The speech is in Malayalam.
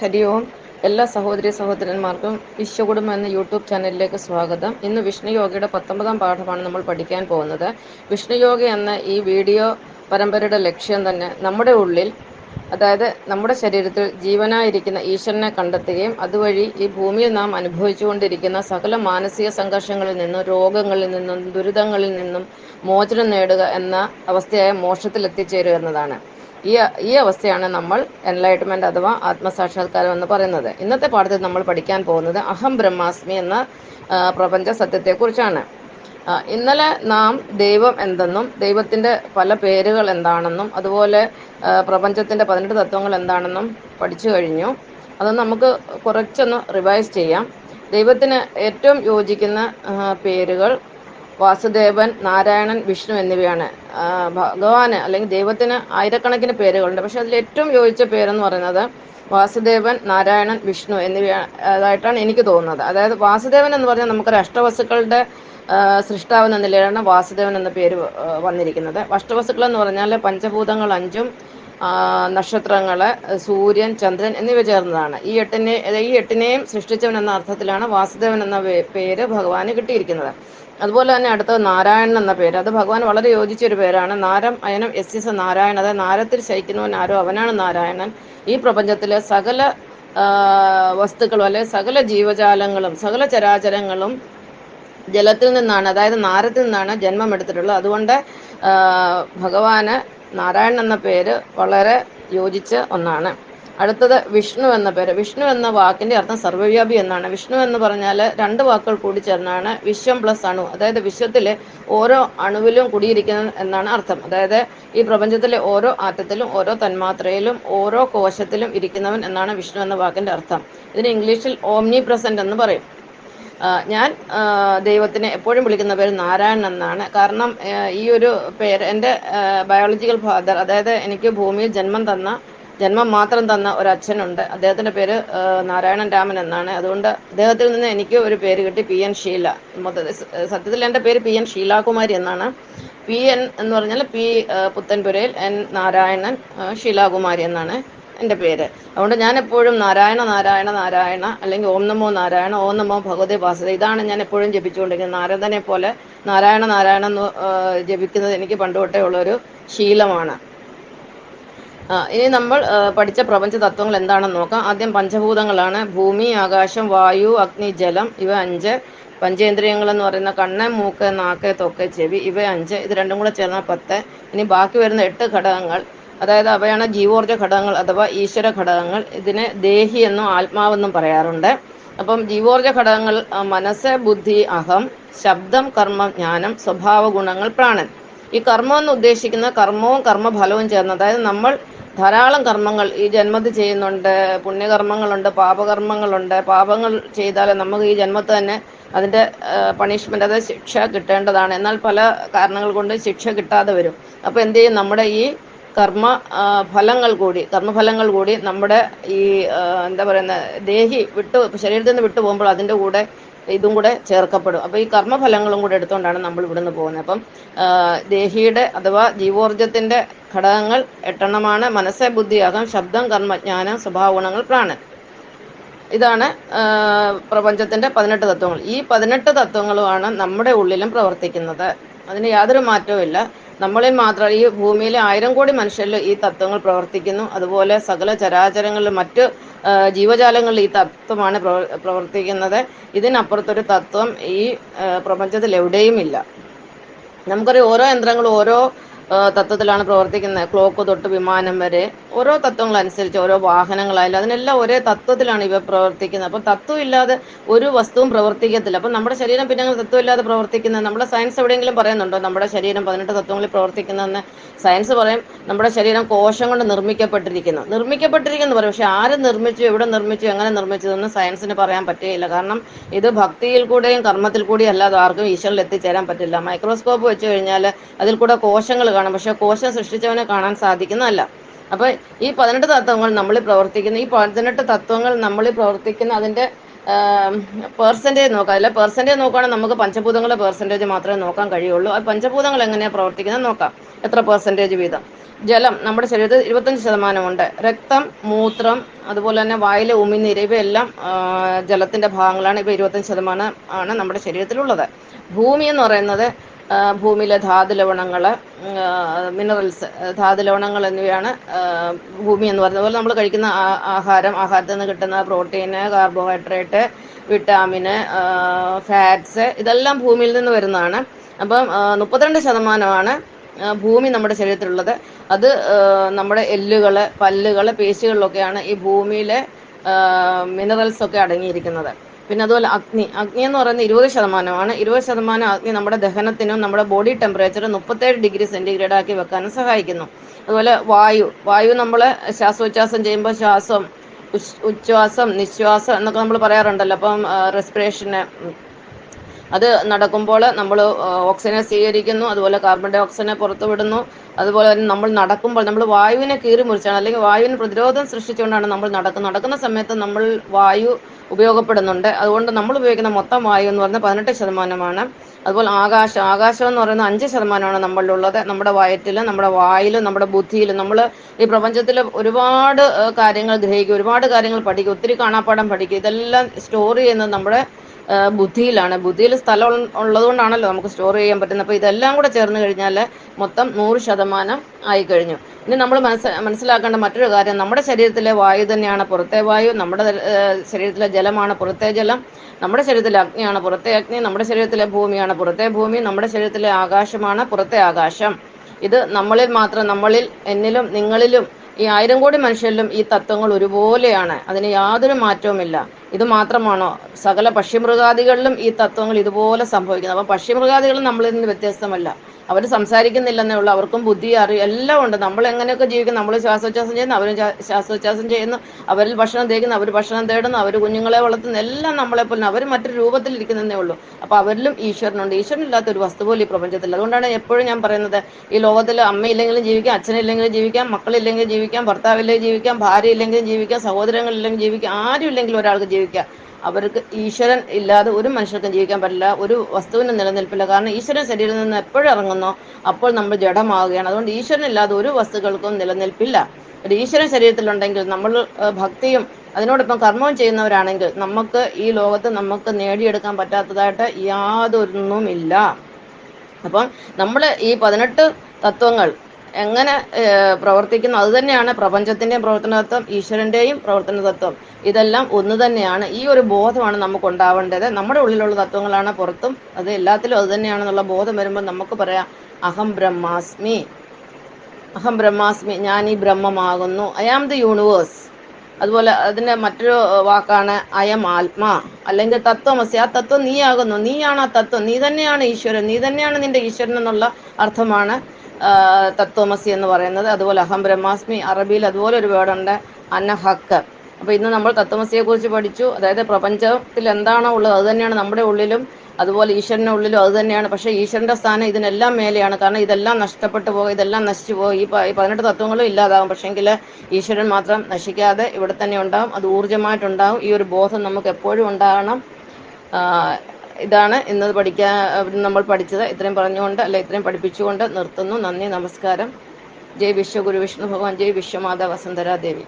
ഹരി ഓം എല്ലാ സഹോദരി സഹോദരന്മാർക്കും വിശ്വകുടുംബം എന്ന യൂട്യൂബ് ചാനലിലേക്ക് സ്വാഗതം. ഇന്ന് വിഷ്ണു യോഗയുടെ പത്തൊമ്പതാം പാഠമാണ് നമ്മൾ പഠിക്കാൻ പോകുന്നത്. വിഷ്ണു യോഗ എന്ന ഈ വീഡിയോ പരമ്പരയുടെ ലക്ഷ്യം തന്നെ നമ്മുടെ ഉള്ളിൽ അതായത് നമ്മുടെ ശരീരത്തിൽ ജീവനായിരിക്കുന്ന ഈശ്വരനെ കണ്ടെത്തുകയും അതുവഴി ഈ ഭൂമിയിൽ നാം അനുഭവിച്ചുകൊണ്ടിരിക്കുന്ന സകല മാനസിക സംഘർഷങ്ങളിൽ നിന്നും രോഗങ്ങളിൽ നിന്നും ദുരിതങ്ങളിൽ നിന്നും മോചനം നേടുക എന്ന അവസ്ഥയായ മോക്ഷത്തിൽ എത്തിച്ചേരുക എന്നതാണ്. ഈ ഈ അവസ്ഥയാണ് നമ്മൾ എൻലൈറ്റ്മെന്റ് അഥവാ ആത്മസാക്ഷാത്കാരം എന്ന് പറയുന്നത്. ഇന്നത്തെ പാഠത്തിൽ നമ്മൾ പഠിക്കാൻ പോകുന്നത് അഹം ബ്രഹ്മാസ്മി എന്ന പ്രപഞ്ച സത്യത്തെക്കുറിച്ചാണ്. ഇന്നലെ നാം ദൈവം എന്തെന്നും ദൈവത്തിന്റെ പല പേരുകൾ എന്താണെന്നും അതുപോലെ പ്രപഞ്ചത്തിന്റെ പതിനെട്ട് തത്വങ്ങൾ എന്താണെന്നും പഠിച്ചു കഴിഞ്ഞു. അത് നമുക്ക് കുറച്ചൊന്ന് റിവൈസ് ചെയ്യാം. ദൈവത്തിന് ഏറ്റവും യോജിക്കുന്ന പേരുകൾ വാസുദേവൻ നാരായണൻ വിഷ്ണു എന്നിവയാണ്. ഭഗവാന് അല്ലെങ്കിൽ ദൈവത്തിന് ആയിരക്കണക്കിന് പേരുകളുണ്ട്. പക്ഷെ അതിൽ ഏറ്റവും യോജിച്ച പേരെന്ന് പറയുന്നത് വാസുദേവൻ നാരായണൻ വിഷ്ണു എന്നിവ അതായിട്ടാണ് എനിക്ക് തോന്നുന്നത്. അതായത് വാസുദേവൻ എന്ന് പറഞ്ഞാൽ നമുക്ക് അഷ്ടവസ്തുക്കളുടെ ആ, സൃഷ്ടാവ് എന്ന നിലയിലാണ് വാസുദേവൻ എന്ന പേര് വന്നിരിക്കുന്നത്. അഷ്ടവസ്തുക്കൾ എന്ന് പറഞ്ഞാൽ പഞ്ചഭൂതങ്ങൾ അഞ്ചും നക്ഷത്രങ്ങൾ സൂര്യൻ ചന്ദ്രൻ എന്നിവ ചേർന്നതാണ്. ഈ എട്ടിനെ ഈ എട്ടിനെയും സൃഷ്ടിച്ചവൻ എന്ന അർത്ഥത്തിലാണ് വാസുദേവൻ എന്ന പേര് ഭഗവാന് കിട്ടിയിരിക്കുന്നത്. അതുപോലെ തന്നെ അടുത്തത് നാരായണൻ എന്ന പേര്. അത് ഭഗവാൻ വളരെ യോജിച്ച ഒരു പേരാണ്. നാരം അയനം എസ് എസ് നാരായണൻ. അതായത് നാരത്തിൽ ശയിക്കുന്നവൻ ആരോ അവനാണ് നാരായണൻ. ഈ പ്രപഞ്ചത്തിലെ സകല വസ്തുക്കളും അല്ലെ സകല ജീവജാലങ്ങളും സകല ചരാചരങ്ങളും ജലത്തിൽ നിന്നാണ് അതായത് നാരത്തിൽ നിന്നാണ് ജന്മം എടുത്തിട്ടുള്ളത്. അതുകൊണ്ട് ഭഗവാന് നാരായണൻ എന്ന പേര് വളരെ യോജിച്ച ഒന്നാണ്. അടുത്തത് വിഷ്ണു എന്ന പേര്. വിഷ്ണു എന്ന വാക്കിന്റെ അർത്ഥം സർവവ്യാപി എന്നാണ്. വിഷ്ണു എന്ന് പറഞ്ഞാൽ രണ്ട് വാക്കുകൾ കൂടി ചേർന്നാണ് വിശ്വം പ്ലസ് അണു. അതായത് വിശ്വത്തിലെ ഓരോ അണുവിലും കുടിയിരിക്കുന്ന എന്നാണ് അർത്ഥം. അതായത് ഈ പ്രപഞ്ചത്തിലെ ഓരോ ആറ്റത്തിലും ഓരോ തന്മാത്രയിലും ഓരോ കോശത്തിലും ഇരിക്കുന്നവൻ എന്നാണ് വിഷ്ണു എന്ന വാക്കിന്റെ അർത്ഥം. ഇതിന് ഇംഗ്ലീഷിൽ ഓംനി പ്രസന്റ് എന്ന് പറയും. ഞാൻ ദൈവത്തിനെ എപ്പോഴും വിളിക്കുന്ന പേര് നാരായണൻ എന്നാണ്. കാരണം ഈ ഒരു പേര് എന്റെ ബയോളജിക്കൽ ഫാദർ അതായത് എനിക്ക് ഭൂമിയിൽ ജന്മം തന്ന ജന്മം മാത്രം തന്ന ഒരു അച്ഛനുണ്ട് അദ്ദേഹത്തിന്റെ പേര് നാരായണൻ രാമൻ എന്നാണ്. അതുകൊണ്ട് അദ്ദേഹത്തിൽ നിന്ന് എനിക്ക് ഒരു പേര് കിട്ടി പി എൻ ഷീല. സത്യത്തിൽ എന്റെ പേര് പി എൻ ഷീലാകുമാരി എന്നാണ്. പി എൻ എന്ന് പറഞ്ഞാൽ പി പുത്തൻപുരയിൽ എൻ നാരായണൻ ഷീലാകുമാരി എന്നാണ് എന്റെ പേര്. അതുകൊണ്ട് ഞാൻ എപ്പോഴും നാരായണ നാരായണ നാരായണ അല്ലെങ്കിൽ ഓം നമോ നാരായണ ഓം നമോ ഭഗവതി വാസുദ ഇതാണ് ഞാൻ എപ്പോഴും ജപിച്ചുകൊണ്ടിരിക്കുന്നത്. നാരദനെ പോലെ നാരായണ നാരായണ ജപിക്കുന്നത് എനിക്ക് പണ്ട് തൊട്ടേ ഉള്ളൊരു ശീലമാണ്. ഇനി നമ്മൾ പഠിച്ച പ്രപഞ്ച തത്വങ്ങൾ എന്താണെന്ന് നോക്കാം. ആദ്യം പഞ്ചഭൂതങ്ങളാണ്. ഭൂമി ആകാശം വായു അഗ്നി ജലം ഇവ അഞ്ച്. പഞ്ചേന്ദ്രിയങ്ങൾ എന്ന് പറയുന്ന കണ്ണ് മൂക്ക് നാക്ക് തൊക്ക് ചെവി ഇവ അഞ്ച്. ഇത് രണ്ടും കൂടെ ചേർന്ന പത്ത്. ഇനി ബാക്കി വരുന്ന എട്ട് ഘടകങ്ങൾ. അതായത് അവയാണ് ജീവോർജ ഘടകങ്ങൾ അഥവാ ഈശ്വര ഘടകങ്ങൾ. ഇതിനെ ദേഹി എന്നും ആത്മാവെന്നും പറയാറുണ്ട്. അപ്പം ജീവോർജ ഘടകങ്ങൾ മനസ്സ് ബുദ്ധി അഹം ശബ്ദം കർമ്മം ജ്ഞാനം സ്വഭാവ ഗുണങ്ങൾ പ്രാണൻ. ഈ കർമ്മം എന്ന് ഉദ്ദേശിക്കുന്ന കർമ്മവും കർമ്മഫലവും ചേർന്ന് അതായത് നമ്മൾ ധാരാളം കർമ്മങ്ങൾ ഈ ജന്മത്തിൽ ചെയ്യുന്നുണ്ട് പുണ്യകർമ്മങ്ങളുണ്ട് പാപകർമ്മങ്ങളുണ്ട്. പാപങ്ങൾ ചെയ്താൽ നമുക്ക് ഈ ജന്മത്തിൽ തന്നെ അതിന്റെ പണിഷ്മെന്റ് അതായത് ശിക്ഷ കിട്ടേണ്ടതാണ്. എന്നാൽ പല കാരണങ്ങൾ കൊണ്ട് ശിക്ഷ കിട്ടാതെ വരും. അപ്പൊ എന്ത് ചെയ്യും? നമ്മുടെ ഈ കർമ്മ ഫലങ്ങൾ കൂടി കർമ്മഫലങ്ങൾ കൂടി നമ്മുടെ ഈ എന്താ പറയുന്ന ദേഹി വിട്ട് ശരീരത്തിൽ നിന്ന് വിട്ടു പോകുമ്പോൾ അതിന്റെ കൂടെ ഇതും കൂടെ ചേർക്കപ്പെടും. അപ്പൊ ഈ കർമ്മഫലങ്ങളും കൂടെ എടുത്തുകൊണ്ടാണ് നമ്മൾ ഇവിടുന്ന് പോകുന്നത്. അപ്പം ദേഹിയുടെ അഥവാ ജീവോർജത്തിന്റെ ഘടകങ്ങൾ എട്ടെണ്ണമാണ്. മനസ്സ് ബുദ്ധിയാകം ശബ്ദം കർമ്മ ജ്ഞാനം സ്വഭാവ ഗുണങ്ങൾ പ്രാണൻ. ഇതാണ് ആ, പ്രപഞ്ചത്തിന്റെ പതിനെട്ട് തത്വങ്ങൾ. ഈ പതിനെട്ട് തത്വങ്ങളുമാണ് നമ്മുടെ ഉള്ളിലും പ്രവർത്തിക്കുന്നത്. അതിന് യാതൊരു മാറ്റവും നമ്മളിൽ മാത്രം ഈ ഭൂമിയിലെ ആയിരം കോടി മനുഷ്യരിൽ ഈ തത്വങ്ങൾ പ്രവർത്തിക്കുന്നു. അതുപോലെ സകല ചരാചരങ്ങളിൽ മറ്റ് ജീവജാലങ്ങളിൽ ഈ തത്വമാണ് പ്രവർ- പ്രവർത്തിക്കുന്നത്. ഇതിനപ്പുറത്തൊരു തത്വം ഈ പ്രപഞ്ചത്തിൽ എവിടെയും ഇല്ല. നമുക്കറിയാം ഓരോ യന്ത്രങ്ങളും ഓരോ തത്വത്തിലാണ് പ്രവർത്തിക്കുന്നത്. ക്ലോക്ക് തൊട്ട് വിമാനം വരെ ഓരോ തത്വങ്ങൾ അനുസരിച്ച് ഓരോ വാഹനങ്ങളായാലും അതിനെല്ലാം ഒരേ തത്വത്തിലാണ് ഇവ പ്രവർത്തിക്കുന്നത്. അപ്പം തത്വം ഇല്ലാതെ ഒരു വസ്തുവും പ്രവർത്തിക്കത്തില്ല. അപ്പം നമ്മുടെ ശരീരം പിന്നെ അങ്ങനെ തത്വം ഇല്ലാതെ പ്രവർത്തിക്കുന്നത് നമ്മുടെ സയൻസ് എവിടെയെങ്കിലും പറയുന്നുണ്ടോ? നമ്മുടെ ശരീരം പതിനെട്ട് തത്വങ്ങളിൽ പ്രവർത്തിക്കുന്നതെന്ന് സയൻസ് പറയും. നമ്മുടെ ശരീരം കോശം കൊണ്ട് നിർമ്മിക്കപ്പെട്ടിരിക്കുന്നു. നിർമ്മിക്കപ്പെട്ടിരിക്കുന്നു പറയും. പക്ഷെ ആര് നിർമ്മിച്ചു എവിടെ നിർമ്മിച്ചു എങ്ങനെ നിർമ്മിച്ചതെന്ന് സയൻസിന് പറയാൻ പറ്റുകയില്ല കാരണം ഇത് ഭക്തിയിൽ കൂടെയും കർമ്മത്തിൽ കൂടിയും അല്ലാതെ ആർക്കും ഈശ്വരിൽ എത്തിച്ചേരാൻ പറ്റില്ല. മൈക്രോസ്കോപ്പ് വെച്ച് കഴിഞ്ഞാൽ അതിൽ കൂടെ കോശങ്ങൾ കാണാം. പക്ഷെ കോശം സൃഷ്ടിച്ചവനെ കാണാൻ സാധിക്കുന്നതല്ല. അപ്പൊ ഈ പതിനെട്ട് തത്വങ്ങൾ നമ്മൾ പ്രവർത്തിക്കുന്ന. ഈ പതിനെട്ട് തത്വങ്ങൾ നമ്മൾ പ്രവർത്തിക്കുന്ന അതിന്റെ പെർസെന്റേജ് നോക്കാം. അല്ല പെർസെന്റേജ് നോക്കുകയാണെങ്കിൽ നമുക്ക് പഞ്ചഭൂതങ്ങളുടെ പെർസെന്റേജ് മാത്രമേ നോക്കാൻ കഴിയുള്ളൂ. ആ പഞ്ചഭൂതങ്ങൾ എങ്ങനെയാണ് പ്രവർത്തിക്കുന്നത് നോക്കാം. എത്ര പെർസെന്റേജ് വീതം? ജലം നമ്മുടെ ശരീരത്തിൽ ഇരുപത്തഞ്ച് ശതമാനമുണ്ട് രക്തം മൂത്രം അതുപോലെ തന്നെ വായിലെ ഉമിനീര് ഇവയെല്ലാം ജലത്തിന്റെ ഭാഗങ്ങളാണ്. ഇവ ഇരുപത്തഞ്ച് ശതമാനം ആണ് നമ്മുടെ ശരീരത്തിലുള്ളത്. ഭൂമി എന്ന് പറയുന്നത് ആ, ധാതു ലവണങ്ങൾ മിനറൽസ് ധാതു ലവണങ്ങൾ എന്നിവയാണ് ഭൂമി എന്ന് പറയുന്നത്. അതുപോലെ നമ്മൾ കഴിക്കുന്ന ആഹാരം ആഹാരത്തിൽ നിന്ന് കിട്ടുന്ന പ്രോട്ടീന് കാർബോഹൈഡ്രേറ്റ് വിറ്റാമിന് ഫാറ്റ്സ് ഇതെല്ലാം ഭൂമിയിൽ നിന്ന് വരുന്നതാണ്. അപ്പം മുപ്പത്തിരണ്ട് ശതമാനമാണ് ഭൂമി നമ്മുടെ ശരീരത്തിലുള്ളത്. അത് നമ്മുടെ എല്ലുകൾ പല്ലുകൾ പേശികളിലൊക്കെയാണ് ഈ ഭൂമിയിലെ മിനറൽസ് ഒക്കെ അടങ്ങിയിരിക്കുന്നത്. പിന്നെ അതുപോലെ അഗ്നി. അഗ്നി എന്ന് പറയുന്നത് ഇരുപത് ശതമാനമാണ്. ഇരുപത് ശതമാനം അഗ്നി നമ്മുടെ ദഹനത്തിനും നമ്മുടെ ബോഡി ടെമ്പറേച്ചർ മുപ്പത്തേഴ് ഡിഗ്രി സെന്റിഗ്രേഡ് ആക്കി വെക്കാനും സഹായിക്കുന്നു. അതുപോലെ വായു. വായു നമ്മൾ ശ്വാസോച്ഛ്വാസം ചെയ്യുമ്പോൾ ശ്വാസം ഉച്ഛ്വാസം നിശ്വാസം എന്നൊക്കെ നമ്മൾ പറയാറുണ്ടല്ലോ. അപ്പം റെസ്പിറേഷന് അത് നടക്കുമ്പോൾ നമ്മൾ ഓക്സിജനെ സ്വീകരിക്കുന്നു. അതുപോലെ കാർബൺ ഡൈ ഓക്സൈഡിനെ പുറത്തു വിടുന്നു. അതുപോലെ തന്നെ നമ്മൾ നടക്കുമ്പോൾ നമ്മൾ വായുവിനെ കീറി മുറിച്ചാണ്. അല്ലെങ്കിൽ വായുവിന് പ്രതിരോധം സൃഷ്ടിച്ചുകൊണ്ടാണ് നമ്മൾ നടക്കുന്നത്. നടക്കുന്ന സമയത്ത് നമ്മൾ വായു ഉപയോഗപ്പെടുന്നുണ്ട്. അതുകൊണ്ട് നമ്മൾ ഉപയോഗിക്കുന്ന മൊത്തം വായു എന്ന് പറഞ്ഞാൽ പതിനെട്ട് ശതമാനമാണ്. അതുപോലെ ആകാശം ആകാശം എന്ന് പറയുന്നത് അഞ്ച് ശതമാനമാണ് നമ്മളിലുള്ളത്. നമ്മുടെ വയറ്റിലും നമ്മുടെ വായിലും നമ്മുടെ ബുദ്ധിയിലും. നമ്മൾ ഈ പ്രപഞ്ചത്തിൽ ഒരുപാട് കാര്യങ്ങൾ ഗ്രഹിക്കും ഒരുപാട് കാര്യങ്ങൾ പഠിക്കും. ഒത്തിരി കാണാപ്പാടം പഠിക്കും. ഇതെല്ലാം സ്റ്റോർ ചെയ്യുന്നത് നമ്മുടെ ബുദ്ധിയിലാണ്. ബുദ്ധിയിൽ സ്ഥലം ഉള്ള- ഉള്ളതുകൊണ്ടാണല്ലോ നമുക്ക് സ്റ്റോർ ചെയ്യാൻ പറ്റുന്നത്. അപ്പോൾ ഇതെല്ലാം കൂടെ ചേർന്ന് കഴിഞ്ഞാൽ മൊത്തം നൂറ് ശതമാനം ആയി കഴിഞ്ഞു. ഇനി നമ്മൾ മനസ്സ മനസ്സിലാക്കേണ്ട മറ്റൊരു കാര്യം നമ്മുടെ ശരീരത്തിലെ വായു തന്നെയാണ് പുറത്തെ വായു നമ്മുടെ ശരീരത്തിലെ ജലമാണ് പുറത്തെ ജലം നമ്മുടെ ശരീരത്തിലെ അഗ്നിയാണ് പുറത്തെ അഗ്നി നമ്മുടെ ശരീരത്തിലെ ഭൂമിയാണ് പുറത്തെ ഭൂമി നമ്മുടെ ശരീരത്തിലെ ആകാശമാണ് പുറത്തെ ആകാശം. ഇത് നമ്മളിൽ മാത്രം നമ്മളിൽ എന്നിലും നിങ്ങളിലും ഈ ആയിരം കോടി മനുഷ്യരിലും ഈ തത്വങ്ങൾ ഒരുപോലെയാണ്. അതിന് യാതൊരു മാറ്റവുമില്ല. ഇത് മാത്രമാണോ? സകല പക്ഷിമൃഗാദികളിലും ഈ തത്വങ്ങൾ ഇതുപോലെ സംഭവിക്കുന്നത്. അപ്പം പക്ഷിമൃഗാദികളും നമ്മളിൽ നിന്ന് വ്യത്യസ്തമല്ല. അവർ സംസാരിക്കുന്നില്ലെന്നേ ഉള്ളൂ. അവർക്കും ബുദ്ധി അറിയും എല്ലാം ഉണ്ട്. നമ്മൾ എങ്ങനെയൊക്കെ ജീവിക്കുന്നു? നമ്മൾ ശ്വാസോച്ഛ്വാസം ചെയ്യുന്നു അവരും ശ്വാസോച്ഛാസം ചെയ്യുന്നു. അവരിൽ ഭക്ഷണം തേക്കുന്നു അവർ ഭക്ഷണം തേടുന്നു അവർ കുഞ്ഞുങ്ങളെ വളർത്തുന്നു. എല്ലാം നമ്മളെ പോലെ അവർ മറ്റൊരു രൂപത്തിൽ ഇരിക്കുന്നതേ ഉള്ളൂ. അപ്പോൾ അവരിലും ഈശ്വരനുണ്ട്. ഈശ്വരനില്ലാത്ത ഒരു വസ്തു പോലും ഈ പ്രപഞ്ചത്തിൽ അതുകൊണ്ടാണ് എപ്പോഴും ഞാൻ പറയുന്നത് ഈ ലോകത്തിൽ അമ്മയില്ലെങ്കിലും ജീവിക്കാം അച്ഛനില്ലെങ്കിലും ജീവിക്കാം മക്കളില്ലെങ്കിലും ജീവിക്കാം ഭർത്താവില്ലെങ്കിൽ ജീവിക്കാം ഭാര്യ ഇല്ലെങ്കിലും ജീവിക്കാം സഹോദരങ്ങളില്ലെങ്കിൽ ജീവിക്കാം ആരും ഇല്ലെങ്കിലും ഒരാൾക്ക് ജീവിക്കാം. അവർക്ക് ഈശ്വരൻ ഇല്ലാതെ ഒരു മനുഷ്യർക്കും ജീവിക്കാൻ പറ്റില്ല ഒരു വസ്തുവിനും നിലനിൽപ്പില്ല. കാരണം ഈശ്വരൻ ശരീരത്തിൽ നിന്ന് എപ്പോഴും ഇറങ്ങുന്നോ അപ്പോൾ നമ്മൾ ജഡമാവുകയാണ്. അതുകൊണ്ട് ഈശ്വരൻ ഇല്ലാതെ ഒരു വസ്തുക്കൾക്കും നിലനിൽപ്പില്ല. ഒരു ഈശ്വരൻ ശരീരത്തിലുണ്ടെങ്കിൽ നമ്മൾ ഭക്തിയും അതിനോടൊപ്പം കർമ്മവും ചെയ്യുന്നവരാണെങ്കിൽ നമുക്ക് ഈ ലോകത്ത് നമുക്ക് നേടിയെടുക്കാൻ പറ്റാത്തതായിട്ട് യാതൊന്നുമില്ല അപ്പം നമ്മൾ ഈ പതിനെട്ട് തത്വങ്ങൾ എങ്ങനെ പ്രവർത്തിക്കുന്നു? അത് തന്നെയാണ് പ്രപഞ്ചത്തിന്റെയും പ്രവർത്തന തത്വം ഈശ്വരന്റെയും പ്രവർത്തന തത്വം ഇതെല്ലാം ഒന്ന് തന്നെയാണ്. ഈ ഒരു ബോധമാണ് നമുക്ക് ഉണ്ടാവേണ്ടത് നമ്മുടെ ഉള്ളിലുള്ള തത്വങ്ങളാണ് പുറത്തും അത് എല്ലാത്തിലും അത് തന്നെയാണെന്നുള്ള ബോധം വരുമ്പോൾ നമുക്ക് പറയാം അഹം ബ്രഹ്മാസ്മി. അഹം ബ്രഹ്മാസ്മി. ഞാൻ ഈ ബ്രഹ്മമാകുന്നു. ഐ ആം ദി യൂണിവേഴ്സ് അതുപോലെ അതിന്റെ മറ്റൊരു വാക്കാണ് അയം ആത്മാ. അല്ലെങ്കിൽ തത്വമസി ആ തത്വം നീയാകുന്നു. നീയാണ് ആ തത്വം. നീ തന്നെയാണ് ഈശ്വരൻ. നീ തന്നെയാണ് നിന്റെ ഈശ്വരൻ എന്നുള്ള അർത്ഥമാണ് തത്വമസി എന്ന് പറയുന്നത്. അതുപോലെ അഹം ബ്രഹ്മാസ്മി അറബിയിൽ അതുപോലെ ഒരു വേർഡുണ്ട് അന്ന ഹക്ക്. അപ്പൊ ഇന്ന് നമ്മൾ തത്വമസിയെ കുറിച്ച് പഠിച്ചു. അതായത് പ്രപഞ്ചത്തിൽ എന്താണോ ഉള്ളത് അത് തന്നെയാണ് നമ്മുടെ ഉള്ളിലും അതുപോലെ ഈശ്വരന്റെ ഉള്ളിലും അത് തന്നെയാണ്. പക്ഷേ ഈശ്വരന്റെ സ്ഥാനം ഇതിനെല്ലാം മേലെയാണ്. കാരണം ഇതെല്ലാം നഷ്ടപ്പെട്ടു പോകും ഇതെല്ലാം നശിച്ചു പോകും. ഈ പതിനെട്ട് തത്വങ്ങളും ഇല്ലാതാകും. പക്ഷെങ്കിൽ ഈശ്വരൻ മാത്രം നശിക്കാതെ ഇവിടെ തന്നെ ഉണ്ടാവും. അത് ഊർജമായിട്ടുണ്ടാകും ഈ ഒരു ബോധം നമുക്ക് എപ്പോഴും ഉണ്ടാകണം. ഇതാണ് ഇന്ന് പഠിക്കാൻ നമ്മൾ പഠിച്ചത്. ഇത്രയും പറഞ്ഞുകൊണ്ട് അല്ല ഇത്രയും പഠിപ്പിച്ചുകൊണ്ട് നിർത്തുന്നു. നന്ദി നമസ്കാരം. ജയ് വിശ്വഗുരു വിഷ്ണു ഭഗവാൻ ജയ് വിശ്വമാതാ വസുന്ധരാ ദേവി.